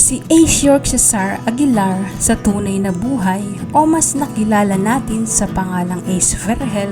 Si Ace York Cesar Aguilar sa tunay na buhay o mas nakilala natin sa pangalang Ace Vergel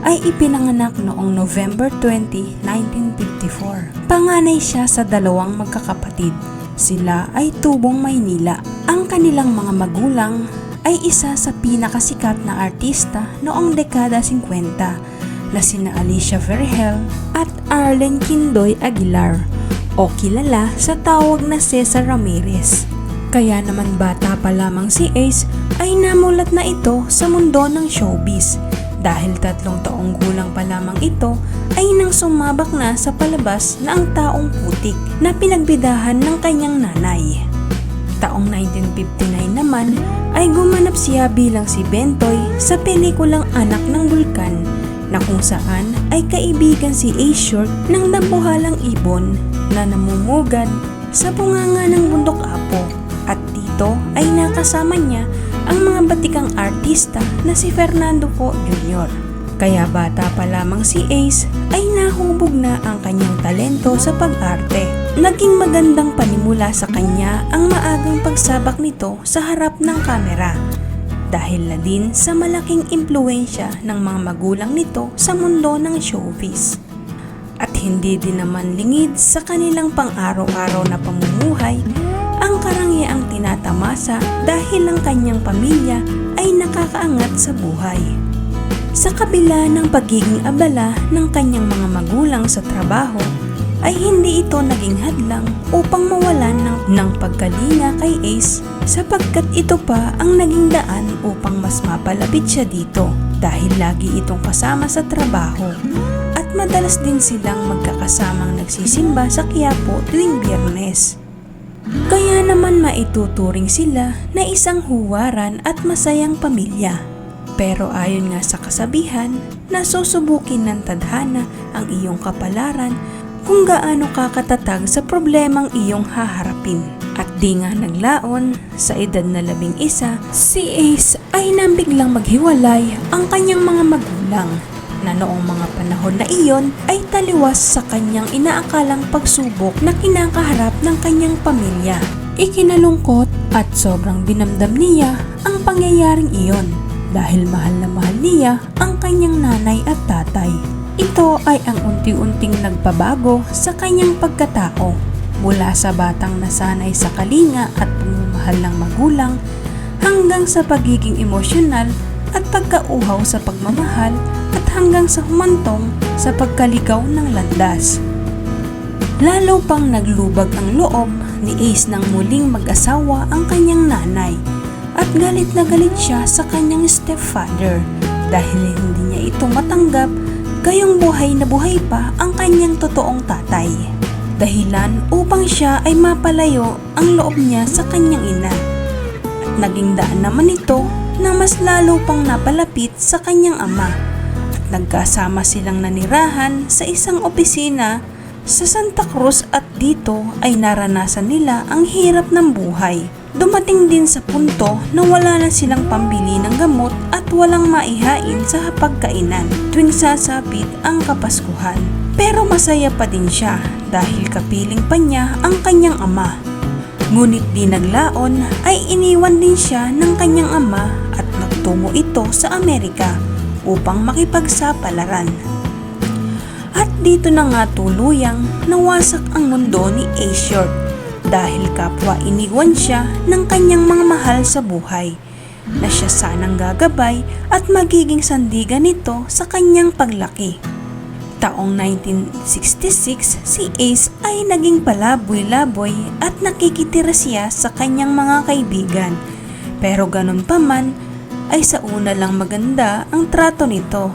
ay ipinanganak noong November 20, 1954. Panganay siya sa dalawang magkakapatid. Sila ay tubong Maynila. Ang kanilang mga magulang ay isa sa pinakasikat na artista noong dekada 50 na sina Alicia Vergel at Arlen Kindoy Aguilar o kilala sa tawag na Cesar Ramirez. Kaya naman bata pa lamang si Ace ay namulat na ito sa mundo ng showbiz dahil tatlong taong gulang pa lamang ito ay nang sumabak na sa palabas na ang taong putik na pinagbidahan ng kanyang nanay. Taong 1959 naman ay gumanap siya bilang si Bentoy sa pelikulang Anak ng Bulkan na kung saan ay kaibigan si Ace Short ng dambuhalang ibon na namumugad sa bunganga ng bundok apo at dito ay nakasama niya ang mga batikang artista na si Fernando Po Jr. Kaya bata pa lamang si Ace ay nahubog na ang kanyang talento sa pag-arte. Naging magandang panimula sa kanya ang maagang pagsabak nito sa harap ng kamera dahil na din sa malaking impluensya ng mga magulang nito sa mundo ng showbiz. At hindi din naman lingid sa kanilang pang-araw-araw na pamumuhay ang karangyang tinatamasa dahil ang kanyang pamilya ay nakakaangat sa buhay. Sa kabila ng pagiging abala ng kanyang mga magulang sa trabaho, ay hindi ito naging hadlang upang mawalan ng, ng pagkalinga kay Ace sapagkat ito pa ang naging daan upang mas mapalapit siya dito dahil lagi itong kasama sa trabaho at madalas din silang magkakasamang nagsisimba sa Quiapo tuwing biyernes. Kaya naman maituturing sila na isang huwaran at masayang pamilya. Pero ayon nga sa kasabihan, nasusubukin ng tadhana ang iyong kapalaran kung gaano ka katatag sa problemang iyong haharapin. At di nga naglaon, sa edad na labing isa, si Ace ay nambiglang maghiwalay ang kanyang mga magulang na noong mga panahon na iyon ay taliwas sa kanyang inaakalang pagsubok na kinakaharap ng kanyang pamilya. Ikinalungkot at sobrang dinamdam niya ang pangyayaring iyon dahil mahal na mahal niya ang kanyang nanay at tatay. Ito ay ang unti-unting nagpabago sa kanyang pagkatao. Mula sa batang nasanay sa kalinga at pagmamahal ng magulang hanggang sa pagiging emosyonal at pagkauhaw sa pagmamahal at hanggang sa humantong sa pagkaligaw ng landas. Lalo pang naglubag ang loob ni Ace nang muling mag-asawa ang kanyang nanay. At galit na galit siya sa kanyang stepfather. Dahil hindi niya ito matanggap gayong buhay na buhay pa ang kanyang totoong tatay. Dahilan upang siya ay mapalayo ang loob niya sa kanyang ina. At naging daan naman ito na mas lalo pang napalapit sa kanyang ama. At nagkasama silang nanirahan sa isang opisina sa Santa Cruz at dito ay naranasan nila ang hirap ng buhay. Dumating din sa punto na wala na silang pambili ng gamot at walang maihain sa hapagkainan tuwing sasapit ang kapaskuhan. Pero masaya pa din siya dahil kapiling pa niya ang kanyang ama. Ngunit di naglaon ay iniwan din siya ng kanyang ama at nagtungo ito sa Amerika upang makipagsapalaran. At dito na nga tuluyang nawasak ang mundo ni A. Short dahil kapwa iniwan siya ng kanyang mga mahal sa buhay na siya sanang gagabay at magiging sandigan nito sa kanyang paglaki. Taong 1966, si Ace ay naging palaboy-laboy at nakikitira siya sa kanyang mga kaibigan. Pero ganun pa man, ay sa una lang maganda ang trato nito.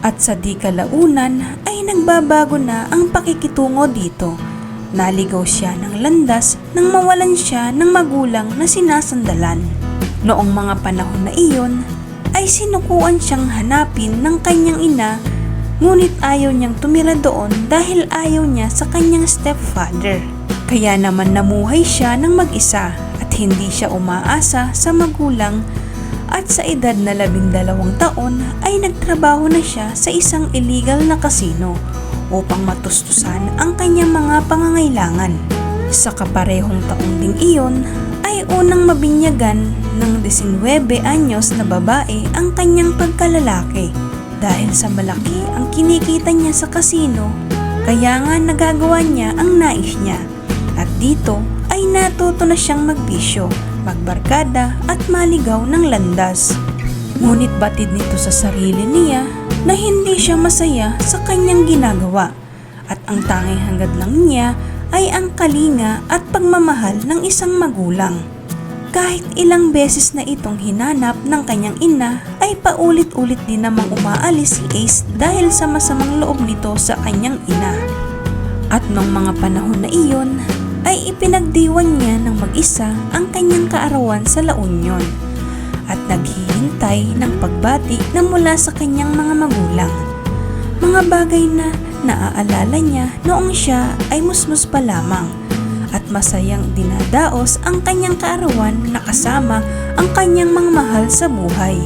At sa di kalaunan ay nagbabago na ang pakikitungo dito. Naligaw siya ng landas nang mawalan siya ng magulang na sinasandalan. Noong mga panahon na iyon, ay sinukuan siyang hanapin ng kanyang ina ngunit ayaw niyang tumira doon dahil ayaw niya sa kanyang stepfather. Kaya naman namuhay siya ng mag-isa at hindi siya umaasa sa magulang at sa edad na labing dalawang taon ay nagtrabaho na siya sa isang illegal na kasino upang matustusan ang kanyang mga pangangailangan. Sa kaparehong taong ding iyon, ay unang mabinyagan ng 19 anyos na babae ang kanyang pagkalalaki. Dahil sa malaki ang kinikita niya sa kasino, kaya nga nagagawa niya ang nais niya. At dito ay natuto na siyang magbisyo, magbarkada at maligaw ng landas. Ngunit batid nito sa sarili niya na hindi siya masaya sa kanyang ginagawa at ang tanging hangad lang niya ay ang kalinga at pagmamahal ng isang magulang. Kahit ilang beses na itong hinanap ng kanyang ina ay paulit-ulit din namang umaalis si Ace dahil sa masamang loob nito sa kanyang ina. At nung mga panahon na iyon ay ipinagdiwan niya ng mag-isa ang kanyang kaarawan sa La Union at naghihintay ng pagbati na mula sa kanyang mga magulang. Mga bagay na naaalala niya noong siya ay musmus pa lamang at masayang dinadaos ang kanyang kaarawan na kasama ang kanyang mga mahal sa buhay.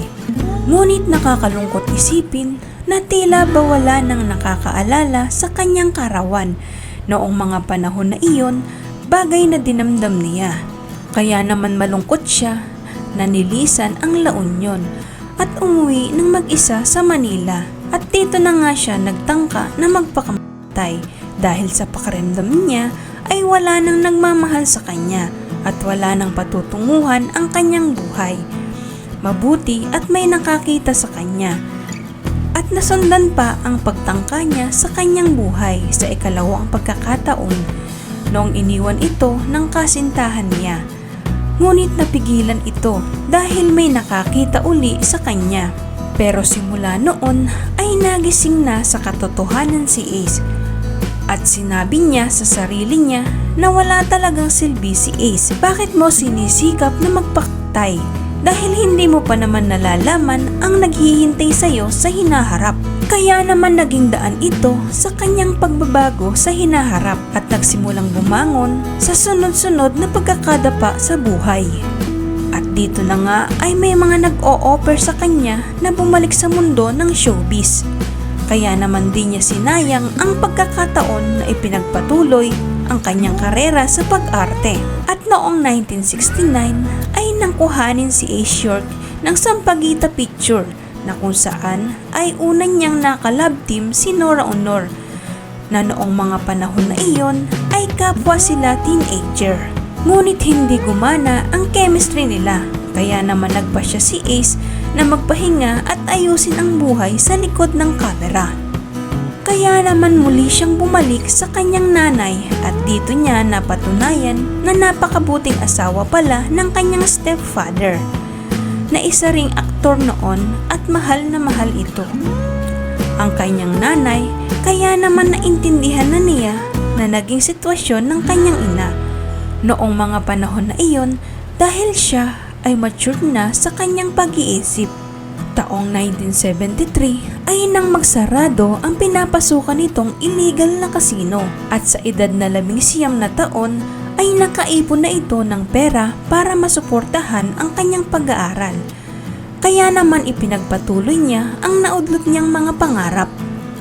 Ngunit nakakalungkot isipin na tila ba wala nang nakakaalala sa kanyang karawan noong mga panahon na iyon bagay na dinamdam niya. Kaya naman malungkot siya na nilisan ang La Union at umuwi ng mag-isa sa Manila at dito na nga siya nagtangka na magpakamatay dahil sa pakiramdam niya ay wala nang nagmamahal sa kanya at wala nang patutunguhan ang kanyang buhay. Mabuti at may nakakita sa kanya at nasundan pa ang pagtangka niya sa kanyang buhay sa ikalawang pagkakataon noong iniwan ito ng kasintahan niya. Ngunit napigilan ito dahil may nakakita uli sa kanya. Pero simula noon ay nagising na sa katotohanan si Ace at sinabi niya sa sarili niya na wala talagang silbi si Ace. Bakit mo sinisikap na magpakatay? Dahil hindi mo pa naman nalalaman ang naghihintay sa'yo sa hinaharap. Kaya naman naging daan ito sa kanyang pagbabago sa hinaharap at nagsimulang bumangon sa sunod-sunod na pagkakadapa sa buhay. At dito na nga ay may mga nag-o-offer sa kanya na bumalik sa mundo ng showbiz. Kaya naman di niya sinayang ang pagkakataon na ipinagpatuloy ang kanyang karera sa pag-arte. At noong 1969 ay nangkuhanin si Ace York ng Sampaguita Picture na kung saan ay una niyang nakalab team si Nora Honor na noong mga panahon na iyon ay kapwa sila teenager. Ngunit hindi gumana ang chemistry nila kaya naman nagpa siya si Ace na magpahinga at ayusin ang buhay sa likod ng kamera. Kaya naman muli siyang bumalik sa kanyang nanay at dito niya napatunayan na napakabuting asawa pala ng kanyang stepfather na isa ring aktor noon at mahal na mahal ito. Ang kanyang nanay kaya naman naintindihan na niya na naging sitwasyon ng kanyang ina noong mga panahon na iyon dahil siya ay mature na sa kanyang pag-iisip. Taong 1973 ay nang magsarado ang pinapasukan nitong illegal na kasino at sa edad na labing siyam na taon ay nakaipon na ito ng pera para masuportahan ang kanyang pag-aaral. Kaya naman ipinagpatuloy niya ang naudlot niyang mga pangarap.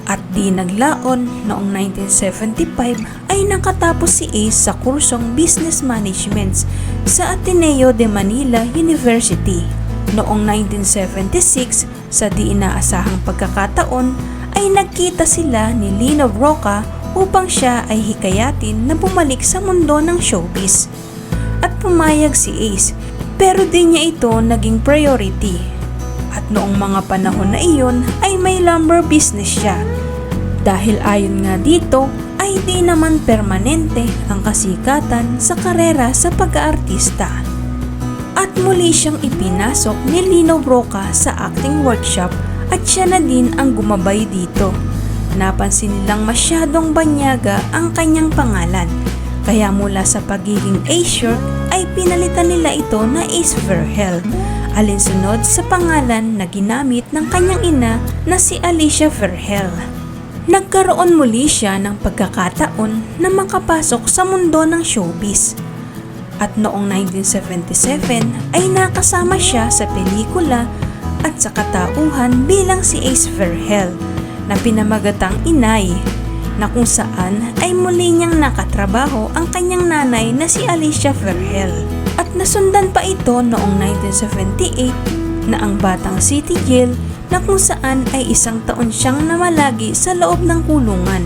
At di naglaon noong 1975 ay nakatapos si Ace sa kursong Business Management sa Ateneo de Manila University. Noong 1976, sa di inaasahang pagkakataon, ay nagkita sila ni Lino Broca upang siya ay hikayatin na bumalik sa mundo ng showbiz. At pumayag si Ace, pero di niya ito naging priority. At noong mga panahon na iyon ay may lumber business siya. Dahil ayon nga dito ay di naman permanente ang kasikatan sa karera sa pag-aartista. At muli siyang ipinasok ni Lino Broca sa acting workshop at siya na din ang gumabay dito. Napansin nilang masyadong banyaga ang kanyang pangalan. Kaya mula sa pagiging Ace ay pinalitan nila ito na Ace Verhel alinsunod sa pangalan na ginamit ng kanyang ina na si Alicia Verhel. Nagkaroon muli siya ng pagkakataon na makapasok sa mundo ng showbiz. At noong 1977 ay nakasama siya sa pelikula at sa katauhan bilang si Ace Verhel na pinamagatang inay na kung saan ay muli niyang nakatrabaho ang kanyang nanay na si Alicia Verhel. At nasundan pa ito noong 1978 na ang Batang City Jail na kung saan ay isang taon siyang namalagi sa loob ng kulungan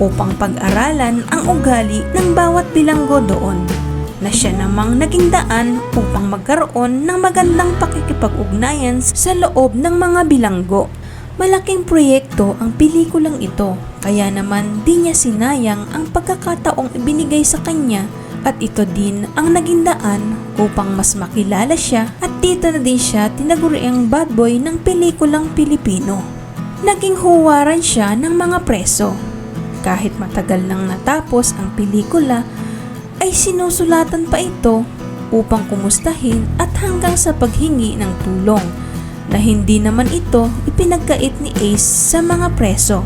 upang pag-aralan ang ugali ng bawat bilanggo doon na siya namang naging daan upang magkaroon ng magandang pakikipag-ugnayan sa loob ng mga bilanggo. Malaking proyekto ang pelikulang ito, kaya naman di niya sinayang ang pagkakataong ibinigay sa kanya at ito din ang naging daan upang mas makilala siya at dito na din siya tinaguriang bad boy ng pelikulang Pilipino. Naging huwaran siya ng mga preso. Kahit matagal nang natapos ang pelikula, ay sinusulatan pa ito upang kumustahin at hanggang sa paghingi ng tulong na hindi naman ito ipinagkait ni Ace sa mga preso.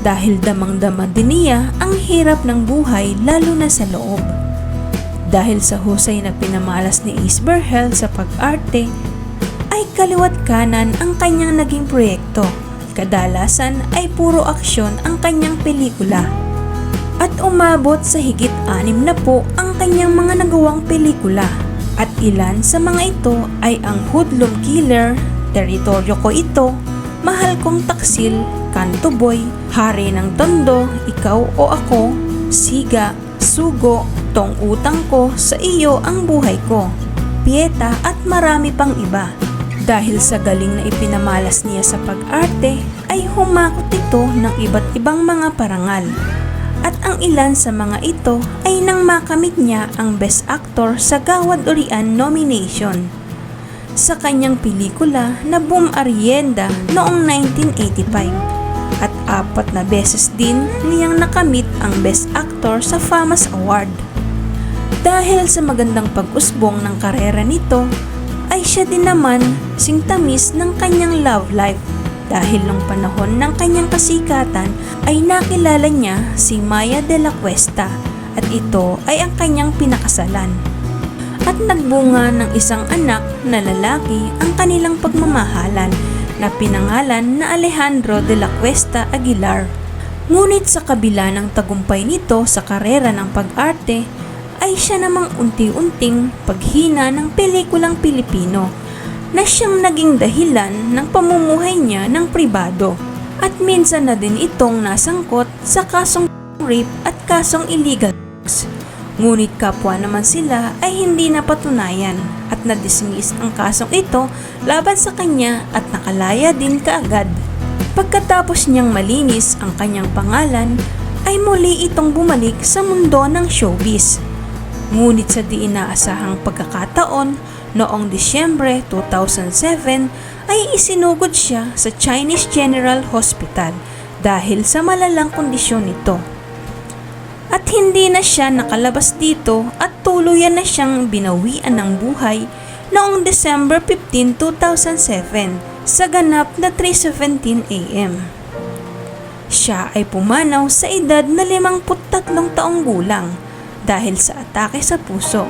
Dahil damang-dama din niya ang hirap ng buhay lalo na sa loob. Dahil sa husay na pinamalas ni Ace Berhel sa pag-arte, ay kaliwat kanan ang kanyang naging proyekto. Kadalasan ay puro aksyon ang kanyang pelikula. At umabot sa higit anim na po ang kanyang mga nagawang pelikula. At ilan sa mga ito ay ang Hoodlum Killer, Teritoryo Ko Ito, Mahal Kong Taksil, Kanto Boy, Hari ng Tondo, Ikaw o Ako, Siga, Sugo, Tong Utang Ko, Sa Iyo Ang Buhay Ko, Pieta at marami pang iba. Dahil sa galing na ipinamalas niya sa pag-arte, ay humakot ito ng iba't ibang mga parangal. At ang ilan sa mga ito ay nang makamit niya ang Best Actor sa Gawad Urian nomination. Sa kanyang pelikula na Boom Arienda noong 1985 at apat na beses din niyang nakamit ang Best Actor sa FAMAS Award. Dahil sa magandang pag-usbong ng karera nito, ay siya din naman singtamis ng kanyang love life dahil nung panahon ng kanyang kasikatan ay nakilala niya si Maya de la Cuesta at ito ay ang kanyang pinakasalan. At nagbunga ng isang anak na lalaki ang kanilang pagmamahalan na pinangalan na Alejandro de la Cuesta Aguilar. Ngunit sa kabila ng tagumpay nito sa karera ng pag-arte, ay siya namang unti-unting paghina ng pelikulang Pilipino na siyang naging dahilan ng pamumuhay niya ng pribado at minsan na din itong nasangkot sa kasong rape at kasong illegal sex. Ngunit kapwa naman sila ay hindi napatunayan at na-dismiss ang kasong ito laban sa kanya at nakalaya din kaagad. Pagkatapos niyang malinis ang kanyang pangalan, ay muli itong bumalik sa mundo ng showbiz. Ngunit sa di inaasahang pagkakataon, noong Disyembre 2007 ay isinugod siya sa Chinese General Hospital dahil sa malalang kondisyon nito. At hindi na siya nakalabas dito at tuluyan na siyang binawian ng buhay noong December 15, 2007 sa ganap na 3.17 a.m. Siya ay pumanaw sa edad na 53 taong gulang dahil sa atake sa puso.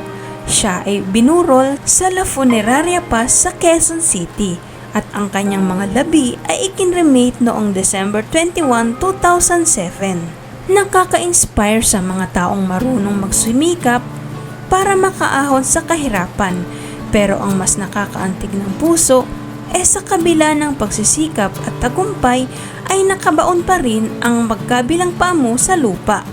Siya ay binurol sa La Funeraria Pass sa Quezon City at ang kanyang mga labi ay ikinremate noong December 21, 2007. Nakaka-inspire sa mga taong marunong magsumikap para makaahon sa kahirapan pero ang mas nakakaantig ng puso eh sa kabila ng pagsisikap at tagumpay ay nakabaon pa rin ang magkabilang pamo sa lupa.